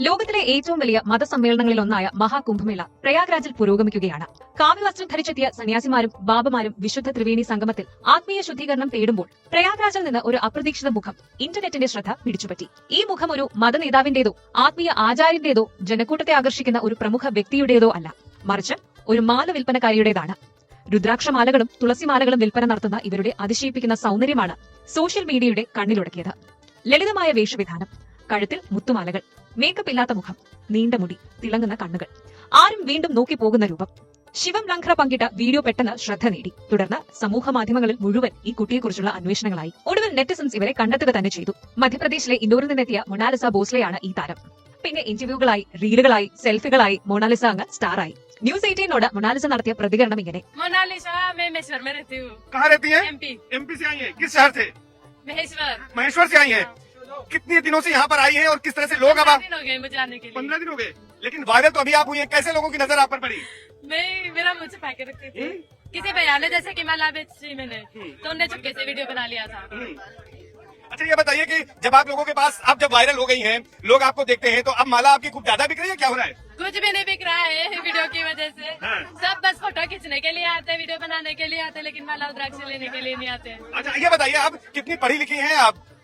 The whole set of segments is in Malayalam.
ലോകത്തിലെ ഏറ്റവും വലിയ മതസമ്മേളനങ്ങളിൽ ഒന്നായ മഹാകുംഭമേള പ്രയാഗ്രാജിൽ പുരോഗമിക്കുകയാണ്. കാവ്യവസ്ത്രം ധരിച്ചെത്തിയ സന്യാസിമാരും ബാബമാരും വിശുദ്ധ ത്രിവേണി സംഗമത്തിൽ ആത്മീയ ശുദ്ധീകരണം തേടുമ്പോൾ പ്രയാഗ്രാജിൽ നിന്ന് ഒരു അപ്രതീക്ഷിത മുഖം ഇന്റർനെറ്റിന്റെ ശ്രദ്ധ പിടിച്ചുപറ്റി. ഈ മുഖം ഒരു മതനേതാവിന്റേതോ ആത്മീയ ആചാര്യന്റേതോ ജനക്കൂട്ടത്തെ ആകർഷിക്കുന്ന ഒരു പ്രമുഖ വ്യക്തിയുടേതോ അല്ല. മറിച്ച് ഒരു മാല വിൽപ്പനക്കാരിയുടേതാണ്. രുദ്രാക്ഷമാലകളും തുളസിമാലകളും വിൽപ്പന നടത്തുന്ന ഇവരുടെ അതിശയിപ്പിക്കുന്ന സൗന്ദര്യമാണ് സോഷ്യൽ മീഡിയയുടെ കണ്ണിലുടക്കിയത്. ലളിതമായ വേഷവിധാനം കഴുത്തിൽ മുത്തുമാലകൾ മേക്കപ്പ് ഇല്ലാത്ത മുഖം നീണ്ട മുടി തിളങ്ങുന്ന കണ്ണുകൾ. ആരും വീണ്ടും നോക്കി പോകുന്ന രൂപം. ശിവം ലംഘ്ര പങ്കിട്ട വീഡിയോ പെട്ടെന്ന് ശ്രദ്ധ നേടി. തുടർന്ന് സമൂഹ മാധ്യമങ്ങളിൽ മുഴുവൻ ഈ കുട്ടിയെക്കുറിച്ചുള്ള അന്വേഷണങ്ങളായി. ഒടുവിൽ നെറ്റിസൺസ് ഇവരെ കണ്ടെത്തുക തന്നെ ചെയ്തു. മധ്യപ്രദേശിലെ ഇൻഡോറിൽ നിന്നെത്തിയ മൊണാലിസ ബോസ്ലെയാണ് ഈ താരം. പിന്നെ ഇന്റർവ്യൂകളായി റീലുകളായി സെൽഫികളായി മൊണാലിസ അങ്ങ് സ്റ്റാറായി. ന്യൂസ് എയ്റ്റീനോട് മൊണാലിസ നടത്തിയ പ്രതികരണം ഇങ്ങനെ. മൊണാലിസ में कितने दिनों से यहाँ पर आई है और किस तरह से लोग अब पंद्रह दिन हो गए मुझे आने के लिए। पंद्रह दिन हो गए लेकिन वायरल तो अभी आप हुई हैं कैसे लोगों की नज़र आप पर पड़ी? मैं मेरा मुझे छुपा के रखती थी। किसी भैया ने जैसे कि माला बेची मैंने तो उनने चुपके से वीडियो बना लिया था। अच्छा ये बताइए कि जब आप लोगों के पास आप जब वायरल हो गई हैं लोग आपको देखते हैं तो अब माला आपकी खूब ज़्यादा बिक रही है क्या हो रहा है? कुछ भी नहीं बिक रहा है वीडियो की वजह से। हाँ। सब बस फ़ोटो खींचने के लिए आते हैं वीडियो बनाने के लिए आते हैं लेकिन माला उद्राक्ष लेने के लिए नहीं आते। अच्छा ये बताइए आप कितनी पढ़ी लिखी है आप? मैं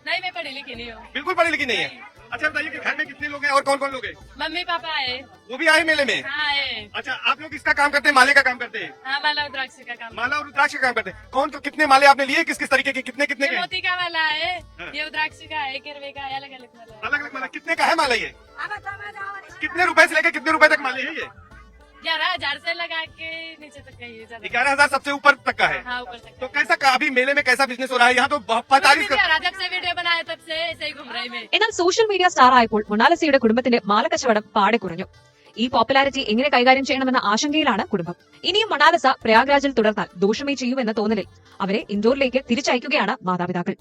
पढ़ी लिखी नहीं हूँ। बिल्कुल पढ़ी लिखी नहीं है। अच्छा बताइए कि घर में कितने लोग हैं और कौन कौन लोग हैं? मम्मी पापा आए। वो भी आए मेले में? हाँ आए। अच्छा आप लोग इसका काम करते हैं? माले का काम करते हैं? हाँ माला उद्राक्ष का काम। माला और रुद्राक्ष का काम करते हैं। कौन तो कितने माले आपने लिए? किस किस तरीके के? कितने कितने के? मोती का वाला है हाँ। ये उद्राक्ष का है गिरवे का है अलग अलग है अलग अलग माला। कितने का है माला ये? कितने रुपए से लेकर कितने रुपए तक माले है ये? ग्यारह हजार से लगा के नीचे तक का ये ज्यादा ग्यारह हजार सबसे ऊपर तक का है हाँ ऊपर तक तो कैसा का अभी मेले में कैसा बिजनेस हो रहा है यहाँ तो पैंतालीस कुछ भी नहीं हो रहा, जब से वीडियो बनाया तब से ऐसे ही घूम रही मैं എന്നാൽ സോഷ്യൽ മീഡിയ സ്റ്റാർ ആയപ്പോൾ മൊണാലിസയുടെ കുടുംബത്തിന്റെ മാലക്കച്ചവടം പാടെ കുറഞ്ഞു ഈ പോപ്പുലാരിറ്റി എങ്ങനെ കൈകാര്യം ചെയ്യണമെന്ന ആശങ്കയിലാണ് കുടുംബം ഇനിയും മൊണാലിസ പ്രയാഗ്രാജിൽ തുടർന്നാൽ ദോഷമേ ചെയ്യൂവെന്ന തോന്നലിൽ അവരെ ഇൻഡോറിലേക്ക് തിരിച്ചയക്കുകയാണ് മാതാപിതാക്കൾ